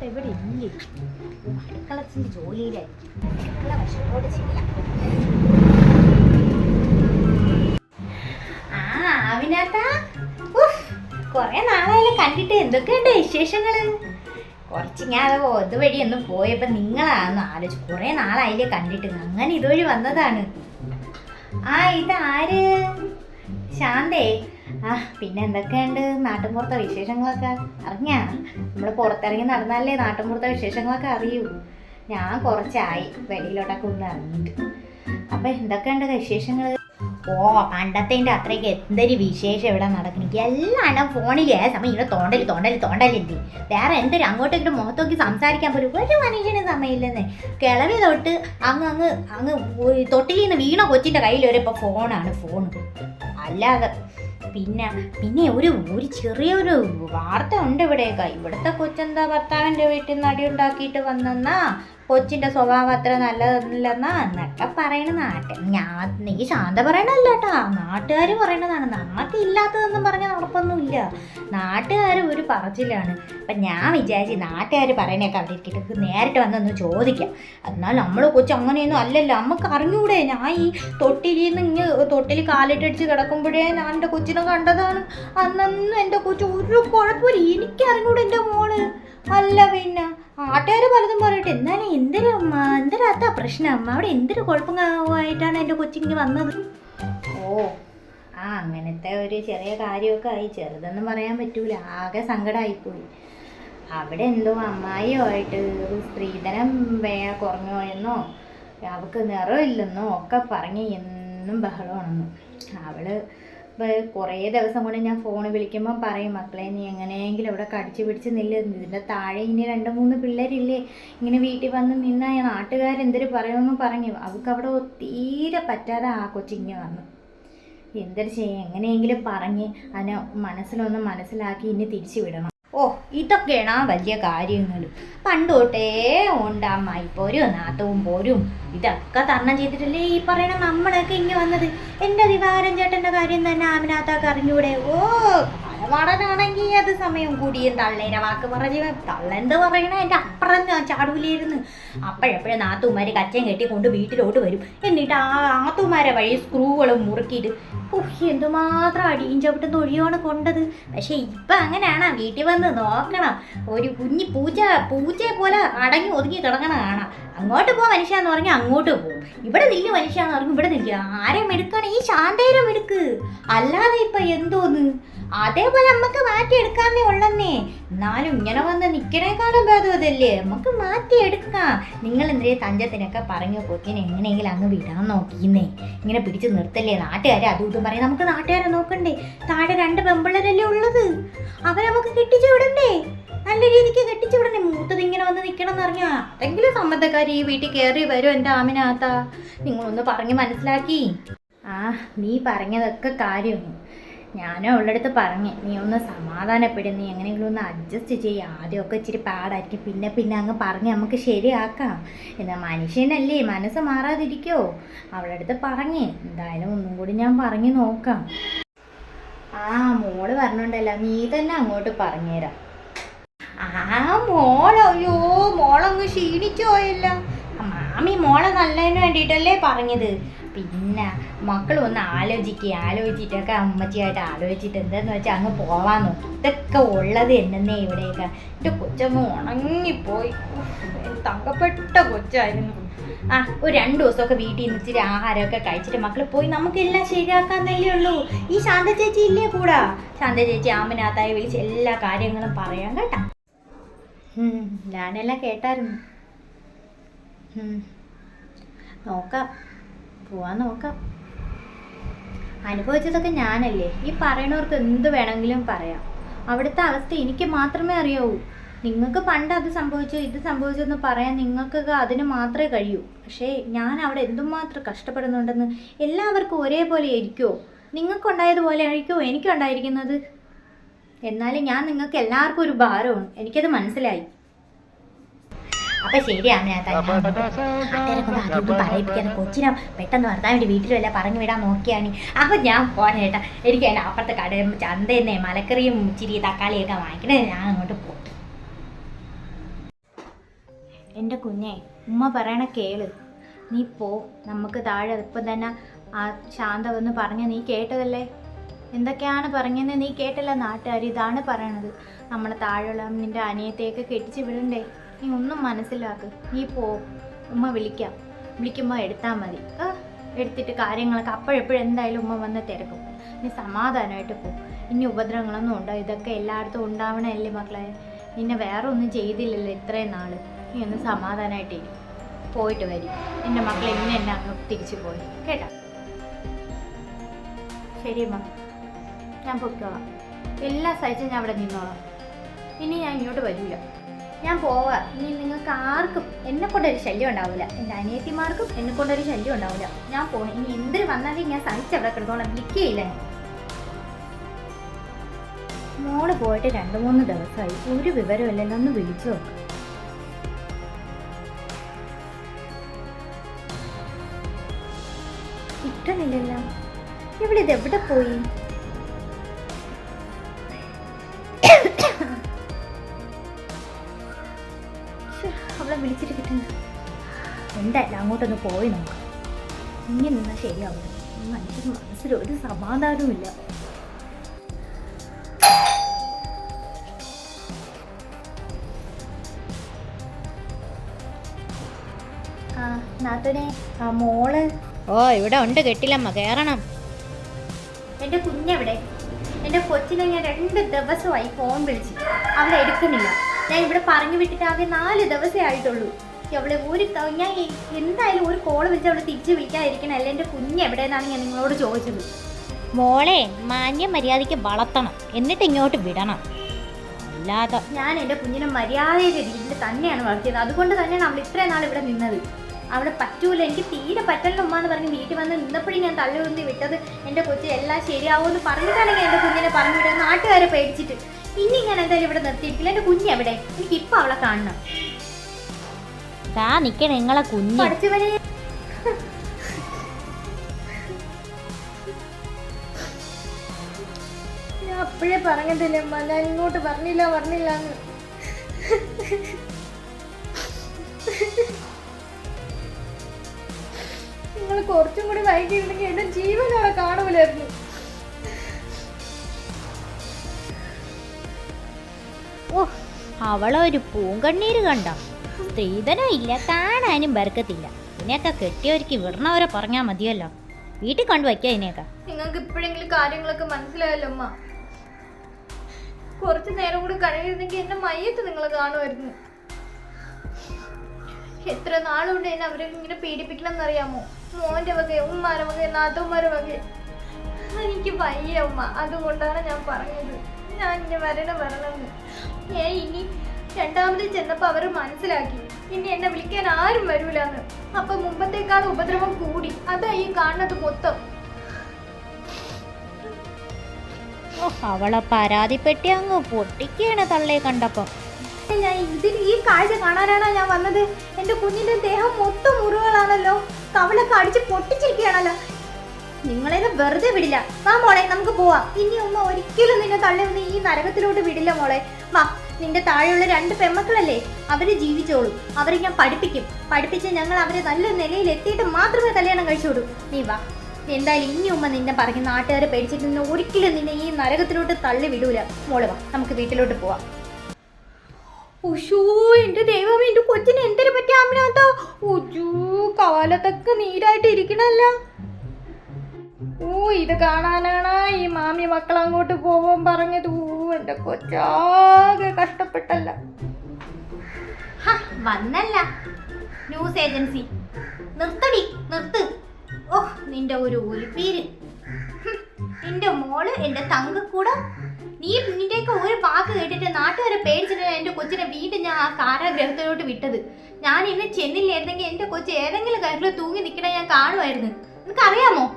താത്ത എവിടെ ഇല്ലേ? അടുക്കളച്ചിന്റെ ജോലിയിലെ അടുക്കള വശത്തോട് ചെയ്യാം. ആ ആവിനാത്ത കൊറേ നാളായാലും കണ്ടിട്ട്. എന്തൊക്കെയുണ്ട് വിശേഷങ്ങൾ? കുറച്ച് ഞാൻ ഇതുവഴി ഒന്ന് പോയപ്പോ നിങ്ങളാണെന്ന് ആലോചിച്ചു കുറെ നാളായില്ലേ കണ്ടിട്ട്. അങ്ങനെ ഇതുവഴി വന്നതാണ്. ആ ഇത് ആര് ശാന്തേ ആ പിന്നെ എന്തൊക്കെയുണ്ട്? നാട്ടിൻപുറത്തെ വിശേഷങ്ങളൊക്കെ അറിഞ്ഞാ? നമ്മൾ പുറത്തിറങ്ങി നടന്നാലേ നാട്ടിൻപുറത്തെ വിശേഷങ്ങളൊക്കെ അറിയൂ. ഞാൻ കുറച്ചായി വെളിയിലോട്ടൊക്കെ ഒന്ന് ഇറങ്ങിയിട്ട്. അപ്പൊ എന്തൊക്കെയുണ്ട് വിശേഷങ്ങൾ ഓ പണ്ടത്തേന്റെ അത്രയ്ക്ക് എന്തൊരു വിശേഷം ഇവിടെ നടക്കണെങ്കിൽ എല്ലാം ഫോണിൽ ഏ സമയം ഇവിടെ തോണ്ടൽ തോണ്ടൽ തോണ്ടലുണ്ട് വേറെ എന്തൊരു അങ്ങോട്ടും ഇങ്ങോട്ടും മുഖത്ത് നോക്കി സംസാരിക്കാൻ പോലും ഒരു മനുഷ്യന് സമയമില്ലെന്നേ. കിളവി തൊട്ട് അങ്ങ് അങ്ങ് അങ്ങ് തൊട്ടിലിൽ നിന്ന് വീണ കൊച്ചിന്റെ കയ്യിൽ വരെ ഇപ്പോൾ ഫോണാണ് ഫോൺ അല്ലാതെ പിന്നെ പിന്നെ ഒരു ഒരു ചെറിയൊരു വാർത്ത ഉണ്ട് ഇവിടെയൊക്കെ. ഇവിടുത്തെ കൊച്ചെന്താ ഭർത്താവിന്റെ വീട്ടിൽ നിന്ന് അടി ഉണ്ടാക്കിയിട്ട് വന്നെന്നാ? കൊച്ചിന്റെ സ്വഭാവം അത്ര നല്ലതല്ലെന്നാ എന്നൊക്കെ പറയണ നാട്ട് ഞാൻ നീ ശാന്ത പറയണല്ല കേട്ടാ നാട്ടുകാർ പറയണതാണ്. നമുക്ക് ഇല്ലാത്തതെന്നും പറഞ്ഞ നടപ്പൊന്നുമില്ല നാട്ടുകാർ ഒരു പറച്ചിലാണ്. അപ്പം ഞാൻ വിചാരിച്ചു നാട്ടുകാർ പറയണേക്കെ അവിടെ ഇരിക്കട്ടെ നേരിട്ട് വന്നൊന്ന് ചോദിക്കാം. എന്നാൽ നമ്മൾ കൊച്ചു അങ്ങനെയൊന്നും അല്ലല്ലോ. നമുക്ക് അറിഞ്ഞൂടെ? ഞാൻ ഈ തൊട്ടിലിൽ നിന്ന് ഇങ്ങ് തൊട്ടിൽ കാലിട്ടടിച്ച് കിടക്കുമ്പോഴേ ഞാൻ എന്റെ കൊച്ചിനെ കണ്ടതാണ്. അന്നൊന്നും എന്റെ കൊച്ചു ഒരു കുഴപ്പമില്ല. എനിക്ക് അറിഞ്ഞൂടെ എന്റെ മോൾ? അല്ല പിന്നെ. ആട്ടുകാർ പലതും പറയട്ടെ. എന്നാലും എന്തൊരു എന്തൊരത്ത പ്രശ്നം അവിടെ എന്തൊരു കുഴപ്പമായിട്ടാണ് എന്റെ കൊച്ചിങ്ങനെ വന്നത്? ഓ ആ അങ്ങനത്തെ ഒരു ചെറിയ കാര്യമൊക്കെ ആയി. ചെറുതെന്ന് പറയാൻ പറ്റൂല. ആകെ സങ്കടമായിപ്പോയി അവിടെ എന്തോ അമ്മായിയോ ആയിട്ട് സ്ത്രീധനം വേ കുറഞ്ഞോ എന്നോ അവൾക്ക് നിറമില്ലെന്നോ ഒക്കെ പറഞ്ഞ് എന്നും ബഹളമാണെന്ന്. അവൾ കുറേ ദിവസം കൊണ്ട് ഞാൻ ഫോൺ വിളിക്കുമ്പോൾ പറയും മക്കളെ നീ എങ്ങനെയെങ്കിലും ഇവിടെ കടിച്ചു പിടിച്ച് നില്ല്. ഇതിന്റെ താഴെ ഇനി രണ്ട് മൂന്ന് പിള്ളേരില്ലേ. ഇങ്ങനെ വീട്ടിൽ വന്ന് നിന്നാ നാട്ടുകാരെന്തൊരു പറയുമെന്ന് പറഞ്ഞു. അവൾക്ക് അവിടെ തീരെ പറ്റാതെ ആ കൊച്ചിങ്ങി വന്നു. എന്തൊരു ചെയ്യും എങ്ങനെയെങ്കിലും പറഞ്ഞ് അതിനെ മനസ്സിലൊന്ന് മനസ്സിലാക്കി ഇനി തിരിച്ചു വിടണം. ഓ ഇതൊക്കെയാണ് ആ വലിയ കാര്യങ്ങൾ. പണ്ട് തൊട്ടേ ഉണ്ട് അമ്മായി പോരും നാത്തവും പോരും. ഇതൊക്കെ തരണം ചെയ്തിട്ടല്ലേ ഈ പറയണ നമ്മളൊക്കെ ഇങ്ങ് വന്നത്? എന്റെ ദിവാരൻ ചേട്ടന്റെ കാര്യം തന്നെ ആമിനകത്താക്ക് അറിഞ്ഞൂടെ? ഓ കാലമാടനാണെങ്കിൽ അത് സമയം കൂടിയും തള്ളേനെ വാക്ക് പറഞ്ഞ് തള്ളെന്ത് പറയണ? എന്റെ അപ്പുറം ഞാൻ ചാടൂലായിരുന്നു അപ്പോഴെപ്പോഴും നാത്തുമാര് കച്ചയും കെട്ടി കൊണ്ട് വീട്ടിലോട്ട് വരും. എന്നിട്ട് ആ ആത്തുമാരെ വഴി സ്ക്രൂകളും മുറുക്കിയിട്ട് ഓഹ് എന്തുമാത്രം അടിയും ചവിട്ടും തൊഴിയാണ് കൊണ്ടത്? പക്ഷെ ഇപ്പൊ അങ്ങനെയാണ്. വീട്ടിൽ വന്ന് നോക്കണം. ഒരു കുഞ്ഞി പൂജ പൂച്ചയെ പോലെ അടങ്ങി ഒതുങ്ങി കിടക്കണ കാണാം. അങ്ങോട്ട് പോ മനുഷ്യ എന്ന് പറഞ്ഞാൽ അങ്ങോട്ട് പോകും ഇവിടെ നില്ല് മനുഷ്യ എന്ന് പറഞ്ഞു ഇവിടെ നിൽക്കുക ആരെയും എടുക്കണം ഈ ശാന്തേരം എടുക്ക് അല്ലാതെ ഇപ്പൊ എന്തോന്ന്? അതേപോലെ നമുക്ക് എടുക്കാമേ ഉള്ളന്നേ. എന്നാലും ഇങ്ങനെ വന്ന് നിക്കണേക്കാളും ഭേദം അതല്ലേ. നമുക്ക് മാറ്റിയെടുക്കാം. നിങ്ങൾ എന്തേ തഞ്ചത്തിനൊക്കെ പറഞ്ഞു പോക്കിന് എങ്ങനെയെങ്കിലും അങ്ങ് വിടാൻ നോക്കിന്നേ? ഇങ്ങനെ പിടിച്ച് നിർത്തല്ലേ? നാട്ടുകാരെ അതും ഇതും പറയും. നമുക്ക് നാട്ടുകാരെ നോക്കണ്ടേ? താഴെ രണ്ട് പെമ്പിള്ളേരല്ലേ ഉള്ളത്. അവരെ നമുക്ക് കെട്ടിച്ചു വിടണ്ടേ? നല്ല രീതിക്ക് കെട്ടിച്ചു വിടണ്ടേ? മൂത്തത് ഇങ്ങനെ വന്ന് നിൽക്കണം എന്ന് അതെങ്കിലും സമ്മതക്കാരി ഈ വീട്ടിൽ കയറി വരും എന്റെ ആമിനാത്ത. നിങ്ങളൊന്ന് പറഞ്ഞ് മനസ്സിലാക്കി. ആ നീ പറഞ്ഞതൊക്കെ കാര്യമാണ് ഞാനും അവളുടെ പറഞ്ഞു നീ ഒന്ന് സമാധാനപ്പെടും നീ എങ്ങനെയെങ്കിലും ഒന്ന് അഡ്ജസ്റ്റ് ചെയ്യുക ആദ്യമൊക്കെ ഇച്ചിരി പാടായിരിക്കും പിന്നെ പിന്നെ അങ്ങ് പറഞ്ഞ് നമുക്ക് ശരിയാക്കാം. എന്നാൽ മനുഷ്യനല്ലേ മനസ്സ് മാറാതിരിക്കോ? അവളുടെ അടുത്ത് പറഞ്ഞു എന്തായാലും ഒന്നും കൂടി ഞാൻ പറഞ്ഞു നോക്കാം. ആ മോൾ പറഞ്ഞുണ്ടല്ലോ നീ തന്നെ അങ്ങോട്ട് പറഞ്ഞുതരാം ആ മോൾ അയ്യോ മോളങ്ങ് ക്ഷീണിച്ചു പോയല്ലോ. മാമി മോളെ നല്ലതിന് വേണ്ടിയിട്ടല്ലേ പറഞ്ഞത്. പിന്നെ മക്കൾ ഒന്ന് ആലോചിക്കുക ആലോചിച്ചിട്ടൊക്കെ അമ്മച്ചിയായിട്ട് ആലോചിച്ചിട്ട് എന്താന്ന് വെച്ചാൽ അങ്ങ് പോവാൻ നോക്കി. ഇതൊക്കെ ഉള്ളത് എന്നേ ഇവിടെയൊക്കെ. എന്റെ കൊച്ചങ്ങ് ഉണങ്ങിപ്പോയി. തങ്കപ്പെട്ട കൊച്ചായിരുന്നു. ആ ഒരു രണ്ട് ദിവസമൊക്കെ വീട്ടിൽ നിന്ന് ഇച്ചിരി ആഹാരമൊക്കെ കഴിച്ചിട്ട് മക്കൾ പോയി. നമുക്കെല്ലാം ശരിയാക്കാന്നല്ലേ ഉള്ളൂ. ഈ ശാന്ത ചേച്ചി ഇല്ലേ കൂടാ? ശാന്ത ചേച്ചി ആമനാത്തായി വിളിച്ച് എല്ലാ കാര്യങ്ങളും പറയാം കേട്ടാ. ഞാനെല്ലാം കേട്ടായിരുന്നു. നോക്കാം. പോവാൻ നോക്കാം. അനുഭവിച്ചതൊക്കെ ഞാനല്ലേ. ഈ പറയണവർക്ക് എന്ത് വേണമെങ്കിലും പറയാം. അവിടുത്തെ അവസ്ഥ എനിക്ക് മാത്രമേ അറിയാവൂ. നിങ്ങൾക്ക് പണ്ട് അത് സംഭവിച്ചു ഇത് സംഭവിച്ചു എന്ന് പറയാൻ നിങ്ങൾക്കൊക്കെ അതിന് മാത്രമേ കഴിയൂ. പക്ഷേ ഞാൻ അവിടെ എന്തുമാത്രം കഷ്ടപ്പെടുന്നുണ്ടെന്ന് എല്ലാവർക്കും ഒരേപോലെ ആയിരിക്കുമോ നിങ്ങൾക്കുണ്ടായതുപോലെ ആയിരിക്കുമോ എനിക്കുണ്ടായിരിക്കുന്നത്? എന്നാലും ഞാൻ നിങ്ങൾക്ക് എല്ലാവർക്കും ഒരു ഭാരമാണ് എനിക്കത് മനസ്സിലായി. അപ്പൊ ശരി അതൊന്നും പറയിപ്പിക്കാൻ കൊച്ചിനെ പെട്ടെന്ന് വർത്താൻ വേണ്ടി വീട്ടിൽ വല്ല പറഞ്ഞു വിടാൻ നോക്കിയാണ്. അപ്പൊ ഞാൻ പോണേ ചേട്ടാ എനിക്ക് അതിന്റെ അപ്പുറത്തെ കട ചന്തന്നെ മലക്കറിയും ഇച്ചിരി തക്കാളിയൊക്കെ വാങ്ങിക്കണേ. ഞാൻ അങ്ങോട്ട് പോകും എന്റെ കുഞ്ഞെ ഉമ്മ പറയണ കേൾ. നീ പോ. നമുക്ക് താഴെ ഇപ്പം തന്നെ ആ ശാന്ത വന്ന് പറഞ്ഞ നീ കേട്ടതല്ലേ? എന്തൊക്കെയാണ് പറഞ്ഞതെന്ന് നീ കേട്ടല്ല നാട്ടുകാർ ഇതാണ് പറയണത്. നമ്മളെ താഴെയുള്ള നിന്റെ അനിയത്തെയൊക്കെ കെട്ടിച്ച് വിടണ്ടേ? നീ ഒന്നും മനസ്സിലാക്ക്. നീ പോ. ഉമ്മ വിളിക്കാം. വിളിക്കുമ്പോൾ എടുത്താൽ മതി. എടുത്തിട്ട് കാര്യങ്ങളൊക്കെ അപ്പോഴെപ്പോഴും എന്തായാലും ഉമ്മ വന്ന് തിരക്കും. നീ സമാധാനമായിട്ട് പോ. ഇനി ഉപദ്രവങ്ങളൊന്നും ഉണ്ടോ? ഇതൊക്കെ എല്ലായിടത്തും ഉണ്ടാവണമല്ലേ മക്കളെ? നിന്നെ വേറെ ഒന്നും ചെയ്തില്ലല്ലോ ഇത്രയും നാൾ. നീ ഒന്ന് സമാധാനമായിട്ടിരിക്കും പോയിട്ട് വരും. എന്റെ മക്കൾ ഇന്ന് എന്നെ അങ്ങ് തിരിച്ചു പോയി കേട്ടോ? ശരി അമ്മ ഞാൻ പൊയ്ക്കോളാം. എല്ലാ സഹിച്ചും ഞാൻ അവിടെ നിന്നോളാം. ഇനി ഞാൻ ഇങ്ങോട്ട് വരില്ല ഞാൻ പോവാ. ഇനി നിങ്ങൾക്ക് ആർക്കും എന്നെ കൊണ്ടൊരു ശല്യം ഉണ്ടാവില്ല എന്റെ അനിയത്തിമാർക്കും എന്നെ കൊണ്ടൊരു ശല്യം ഉണ്ടാവില്ല ഞാൻ പോണേ. ഇനി എന്തിന് വന്നാലും ഞാൻ സഹിച്ചവിടെ കിടന്നോളാം വിൽക്കുകയില്ല മോൾ പോയിട്ട് രണ്ട് മൂന്ന് ദിവസമായി ഒരു വിവരമില്ലല്ലോ ഒന്ന് വിളിച്ചു നോക്കാം. കിട്ടണില്ലല്ലോ. ഇവിടെ ഇത്? എവിടെ പോയി? അങ്ങോട്ടൊന്ന് പോയി നോക്കാം. ഇങ്ങനെ നിന്നാൽ ശരിയാവില്ല മനുഷ്യന് മനസ്സിൽ ഒരു സമാധാനവുമില്ല. നാത്തനെ മോൾ. ഓ ഇവിടെ ഉണ്ട് കെട്ടില്ലമ്മ കേറണം. എന്റെ കുഞ്ഞെവിടെ? എന്റെ കൊച്ചിനെ ഞാൻ രണ്ട് ദിവസമായി ഫോൺ വിളിച്ചു അവളെ എടുക്കുന്നില്ല. ഞാൻ ഇവിടെ പറഞ്ഞു വിട്ടിട്ട് ആകെ നാല് ദിവസമേ ആയിട്ടുള്ളൂ. അവളെ ഒരു ഞാൻ എന്തായാലും ഒരു കോൾ വിളിച്ച് അവളെ തിരിച്ച് വിളിക്കാതിരിക്കണല്ലേ എന്റെ കുഞ്ഞ് എവിടെയെന്നാണ് ഞാൻ നിങ്ങളോട് ചോദിച്ചത്? മോളെ മാന്യ മര്യാദയ്ക്ക് വളർത്തണം. എന്നിട്ട് ഇങ്ങോട്ട് വിടണം. അല്ലാതെ ഞാൻ എന്റെ കുഞ്ഞിനെ മര്യാദയുടെ രീതിയിൽ തന്നെയാണ് വളർത്തിയത്. അതുകൊണ്ട് തന്നെയാണ് അവൾ ഇത്രയും നാൾ ഇവിടെ നിന്നത്. അവിടെ പറ്റൂല. എനിക്ക് തീരെ പറ്റല്ല ഉമ്മ എന്ന് പറഞ്ഞ് വീട്ടിൽ വന്ന് നിന്നപ്പോഴും ഞാൻ തള്ളുകുന്തി വിട്ടത് എന്റെ കൊച്ചു എല്ലാം ശരിയാവുമെന്ന് പറഞ്ഞിട്ടാണെങ്കിൽ എന്റെ കുഞ്ഞിനെ പറഞ്ഞു വിട്ടത് നാട്ടുകാരെ പേടിച്ചിട്ട്. ഇനി ഞാൻ എന്തായാലും ഇവിടെ നിർത്തിയിട്ടില്ല. എന്റെ കുഞ്ഞ് എവിടെ? എനിക്ക് ഇപ്പം അവളെ കാണണം. താ നിക്കണ നിങ്ങളെ കുഞ്ഞ്. അപ്പോഴേ പറഞ്ഞതില്ലേ അമ്മ ഞാൻ ഇങ്ങോട്ട് പറഞ്ഞില്ല പറഞ്ഞില്ല നിങ്ങൾ കുറച്ചും കൂടി വൈകിയിരുന്നെങ്കിൽ എന്റെ ജീവൻ അവിടെ കാണൂലായിരുന്നു. ഓ അവളൊരു പൂങ്കണ്ണീര് കണ്ട. സ്ത്രീധനം ഇല്ല കാണാനും ബർക്കത്തില്ല. ഇതിനെയൊക്കെ കെട്ടിയവർക്ക് വിടണവരെ പറഞ്ഞാൽ മതിയല്ലോ. വീട്ടിൽ കൊണ്ട് വയ്ക്കുക ഇതിനെയൊക്കെ നിങ്ങൾക്ക് ഇപ്പോഴെങ്കിലും കാര്യങ്ങളൊക്കെ മനസ്സിലായല്ലോ അമ്മ? കുറച്ച് നേരം കൂടി കഴിയുന്നെങ്കിൽ എന്നെ മയ്യത്ത് നിങ്ങൾ കാണുമായിരുന്നു. എത്ര നാളുകൊണ്ട് എന്നെ അവരെ ഇങ്ങനെ പീഡിപ്പിക്കണം എന്നറിയാമോ മോന്റെ വക ഉമ്മാരെ വക നാത്തൂമാരെ വക എനിക്ക് വയ്യ ഉമ്മ. അതുകൊണ്ടാണ് ഞാൻ പറഞ്ഞത്. ഞാൻ ഇനി വരണം വരണമെന്ന്. ഞാൻ ഇനി രണ്ടാമത് ചെന്നപ്പോ അവർ മനസ്സിലാക്കി ഇനി എന്നെ വിളിക്കാൻ ആരും വരൂലെന്ന്. അപ്പൊ മുമ്പത്തേക്കാൾ ഉപദ്രവം കൂടി. അതാ ഈ കാണുന്നത് മൊത്തം. അവളെ പരാതിപ്പെട്ടി അങ്ങ് പൊട്ടിക്കാണ് തള്ളയെ കണ്ടപ്പം. ഞാൻ ഇതിന് ഈ കാഴ്ച കാണാനാണോ ഞാൻ വന്നത്? എന്റെ കുഞ്ഞിന്റെ ദേഹം മൊത്തം മുറിവുകളാണല്ലോ. കവളൊക്കെ അടിച്ച് പൊട്ടിച്ചിരിക്കുകയാണല്ലോ. നിങ്ങളെ വെറുതെ വിടില്ല. വാ മോളെ നമുക്ക് പോവാം. ഇനി ഉമ്മ ഒരിക്കലും നിന്നെ തള്ളി വന്ന് ഈ നരകത്തിലോട്ട് വിടില്ല മോളെ. വാ നിന്റെ താഴെയുള്ള രണ്ട് പെമ്മക്കളല്ലേ? അവർ ജീവിച്ചോളൂ. അവരെ ഞാൻ പഠിപ്പിക്കും. പഠിപ്പിച്ച് ഞങ്ങൾ അവരെ നല്ല നിലയിൽ എത്തിയിട്ട് മാത്രമേ കല്യാണം കഴിച്ചോളൂ നീ വാ. എന്തായാലും ഇനി ഉമ്മ നിന്നെ പറഞ്ഞ് നാട്ടുകാരെ പേടിച്ചിട്ട് നിന്നെ ഒരിക്കലും നിന്നെ ഈ നരകത്തിലോട്ട് തള്ളി വിടൂല. മോൾ വാ നമുക്ക് വീട്ടിലോട്ട് പോവാം. ഉഷൂ എന്റെ ദൈവം എന്റെ കൊച്ചിന് എന്തിനു അമ്മനാത്ത ഉജൂ കാലത്തൊക്കെ നീരായിട്ട് ഇരിക്കണല്ല. ഇത് കാണാനാണ്. ഈ മാമി മക്കൾ അങ്ങോട്ട് പോവാൻ പറഞ്ഞത്. ഊ എന്റെ കൊച്ചാകെ കഷ്ടപ്പെട്ടല്ല. വന്നല്ല. ന്യൂസ് ഏജൻസി നിർത്തടി നിർത്ത്. ഓ നിന്റെ ഒരു ഒലിപ്പീര്. നിന്റെ മോൾ എന്റെ തങ്കക്കൂടെ? നീ നിന്റെയൊക്കെ ഒരു വാക്ക് കേട്ടിട്ട് നാട്ടുകാരെ പേടിച്ചിട്ട് എന്റെ കൊച്ചിനെ വീണ്ടും ഞാൻ ആ കാരാഗ്രഹത്തിലോട്ട് വിട്ടത്. ഞാൻ ഇന്ന് ചെന്നില്ലായിരുന്നെങ്കിൽ എന്റെ കൊച്ച് ഏതെങ്കിലും കാര്യത്തിൽ തൂങ്ങി നിൽക്കണേ ഞാൻ കാണുമായിരുന്നു. നിനക്കറിയാമോ?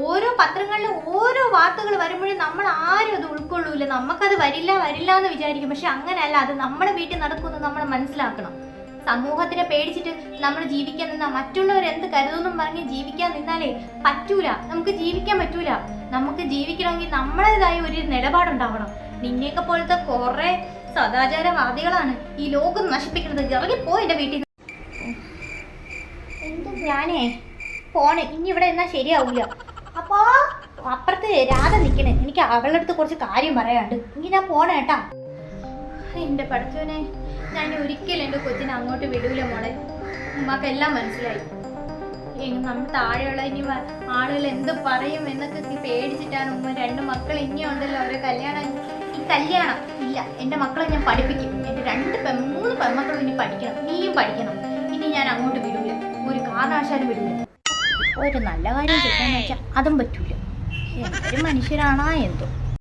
ഓരോ പത്രങ്ങളിലും ഓരോ വാർത്തകൾ വരുമ്പോഴും നമ്മൾ ആരും അത് ഉൾക്കൊള്ളൂല. നമുക്കത് വരില്ല വരില്ല എന്ന് വിചാരിക്കും. പക്ഷെ അങ്ങനെയല്ല അത് നമ്മുടെ വീട്ടിൽ നടക്കുമെന്ന് നമ്മൾ മനസ്സിലാക്കണം. സമൂഹത്തിനെ പേടിച്ചിട്ട് നമ്മൾ ജീവിക്കാൻ നിന്നാൽ മറ്റുള്ളവർ എന്ത് കരുതുന്നും പറഞ്ഞ് ജീവിക്കാൻ നിന്നാലേ പറ്റൂല. നമുക്ക് ജീവിക്കാൻ പറ്റൂല. നമുക്ക് ജീവിക്കണമെങ്കിൽ നമ്മളേതായ ഒരു നിലപാടുണ്ടാവണം. നിന്നെയൊക്കെ പോലത്തെ കുറെ സദാചാരവാദികളാണ് ഈ ലോകം നശിപ്പിക്കുന്നത്. ഇറങ്ങിപ്പോ എന്റെ വീട്ടിൽ ഞാനേ പോണേ. ഇനി ഇവിടെ എന്നാ ശരിയാവൂല. അപ്പോ അപ്പുറത്ത് രാധ നിക്കണേ. എനിക്ക് അവളുടെ അടുത്ത് കുറച്ച് കാര്യം പറയാണ്ട് ഇനി ഞാൻ പോണേ കേട്ടാ. എന്റെ പഠിച്ചവനെ ഞാൻ ഒരിക്കലും എന്റെ കൊച്ചിനെ അങ്ങോട്ട് വിടൂല മോളെ. ഉമ്മാക്കെല്ലാം മനസ്സിലായി. ഇനി നമ്മൾ താഴെയുള്ള ഇനി ആളുകൾ എന്ത് പറയും എന്നൊക്കെ പേടിച്ചിട്ടാണ് ഉമ്മ രണ്ട് മക്കൾ ഇനിയും ഉണ്ടല്ലോ അവരെ കല്യാണം. ഈ കല്യാണം ഇല്ല എന്റെ മക്കളെ ഞാൻ പഠിപ്പിക്കും. എന്റെ രണ്ട് പെ മൂന്ന് പെൺമക്കളും ഇനി പഠിക്കണം. നീയും പഠിക്കണം. ഇനി ഞാൻ അങ്ങോട്ട് വിടൂല. ഒരു കാരണവശാലും വിടൂല. ഒരു നല്ല കാര്യം ചെയ്യാന്ന് വെച്ചാൽ അതും പറ്റൂല. എന്തൊരു മനുഷ്യരാണോ എന്തോ.